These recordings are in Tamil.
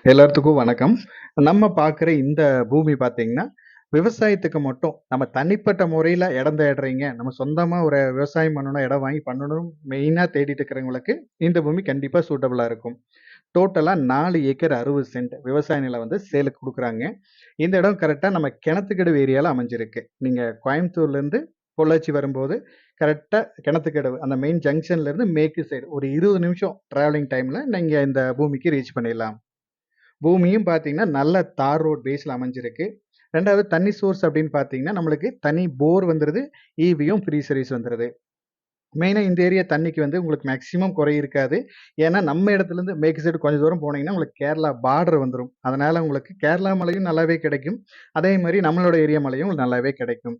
எல்லாத்துக்கும் வணக்கம். நம்ம பார்க்குற இந்த பூமி பார்த்தீங்கன்னா, விவசாயத்துக்கு மட்டும் நம்ம தனிப்பட்ட முறையில் இடம் தேடுறீங்க. நம்ம சொந்தமாக ஒரு விவசாயம் பண்ணணும், இடம் வாங்கி பண்ணணும் மெயினாக தேடிட்டு இருக்கிறவங்களுக்கு, இந்த பூமி கண்டிப்பாக சூட்டபுளாக இருக்கும். டோட்டலாக நாலு ஏக்கர் 60 சென்ட் விவசாய நிலம் வந்து சேலுக்கு கொடுக்குறாங்க இந்த இடம் கரெக்டாக நம்ம கிணத்துக்கடவு ஏரியாவில் அமைஞ்சிருக்கு. நீங்கள் கோயம்புத்தூர்லேருந்து பொள்ளாச்சி வரும்போது, கரெக்டாக கிணத்துக்கடவு அந்த மெயின் ஜங்ஷன்லேருந்து மேற்கு சைடு ஒரு 20 நிமிஷம் ட்ராவலிங் டைமில் நீங்கள் இந்த பூமிக்கு ரீச் பண்ணிடலாம். பூமியும் பார்த்தீங்கன்னா, நல்ல தார் ரோட் பேஸில் அமைஞ்சிருக்கு. ரெண்டாவது தண்ணி சோர்ஸ் அப்படின்னு பார்த்தீங்கன்னா, நம்மளுக்கு தனி போர் வந்துடுது ஈவியும் ஃப்ரீ சர்வீஸ் வந்துடுது மெயினாக இந்த ஏரியா தண்ணிக்கு வந்து உங்களுக்கு மேக்ஸிமம் குறை இருக்காது. ஏன்னா, நம்ம இடத்துலேருந்து மேற்கு சைடு கொஞ்சம் தூரம் போனீங்கன்னா, உங்களுக்கு கேரளா பார்டர் வந்துடும் அதனால் உங்களுக்கு கேரளா மலையும் நல்லாவே கிடைக்கும். அதே மாதிரி நம்மளோட ஏரியா மலையும் நல்லாவே கிடைக்கும்.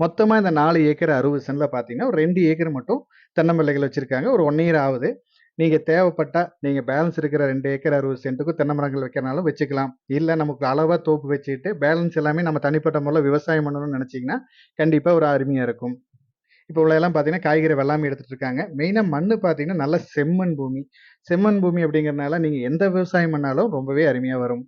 மொத்தமாக இந்த நாலு ஏக்கர் அறுபது சென்டில் பார்த்தீங்கன்னா, ஒரு ரெண்டு ஏக்கர் மட்டும் தென்னம்பிள்ளைகள் வச்சுருக்காங்க ஒரு ஒன் இயர் ஆகுது நீங்கள் தேவைப்பட்டா, நீங்கள் பேலன்ஸ் இருக்கிற ரெண்டு ஏக்கர் 60 சென்ட்டுக்கும் தென்னை மரங்கள் வைக்கிறனாலும் வச்சுக்கலாம். இல்லை நமக்கு அளவாக தோப்பு வச்சுக்கிட்டு பேலன்ஸ் எல்லாமே நம்ம தனிப்பட்ட முறையில் விவசாயம் பண்ணணும்னு நினச்சிங்கன்னா கண்டிப்பாக ஒரு அருமையாக இருக்கும். இப்போ உள்ளதெல்லாம் பார்த்தீங்கன்னா, காய்கறி வெள்ளாமை எடுத்துகிட்டு இருக்காங்க. மெயினாக மண்ணு பார்த்தீங்கன்னா, நல்ல செம்மண் பூமி. செம்மண் பூமி அப்படிங்கிறனால, நீங்கள் எந்த விவசாயம் பண்ணாலும் ரொம்பவே அருமையாக வரும்.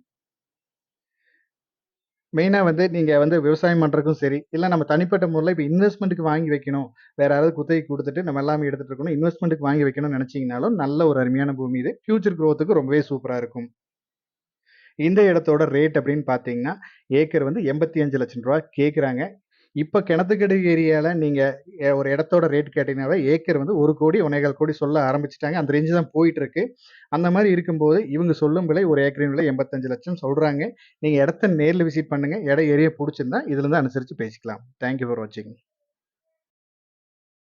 மெயினாக வந்து நீங்கள் வந்து விவசாயம் பண்ணுறதுக்கும் சரி, இல்லை நம்ம தனிப்பட்ட முறையில் இப்போ இன்வெஸ்ட்மெண்ட்டுக்கு வாங்கி வைக்கணும். வேற யாராவது குத்தகைக்கு கொடுத்துட்டு நம்ம எல்லாமே எடுத்துகிட்டு இருக்கணும். இன்வெஸ்ட்மெண்ட்டுக்கு வாங்கி வைக்கணும்னு நினச்சிங்கனாலும் நல்ல ஒரு அருமையான பூமி இது. ஃபியூச்சர் க்ரோத்துக்கு ரொம்பவே சூப்பராக இருக்கும். இந்த இடத்தோட ரேட் அப்படின்னு பார்த்தீங்கன்னா, ஏக்கர் வந்து எண்பத்தி அஞ்சு லட்சம் ரூபா கேட்குறாங்க. இப்போ கிணத்துக்கடவு ஏரியாவில் நீங்கள் ஒரு இடத்தோட ரேட் கேட்டீங்கன்னாவே, ஏக்கர் வந்து 1,00,00,000 1,25,00,000 சொல்ல ஆரம்பிச்சிட்டாங்க அந்த ரேஞ்சு தான் போயிட்டுருக்கு அந்த மாதிரி இருக்கும்போது, இவங்க சொல்லும் விலை ஒரு ஏக்கரின் விலை 85,00,000 சொல்றாங்க. நீங்க இடத்த நேரில் விசிட் பண்ணுங்க. இடம் ஏரியா பிடிச்சிருந்தா இதுலருந்து அனுசரித்து பேசிக்கலாம். தேங்க் யூ ஃபார் வாட்சிங்.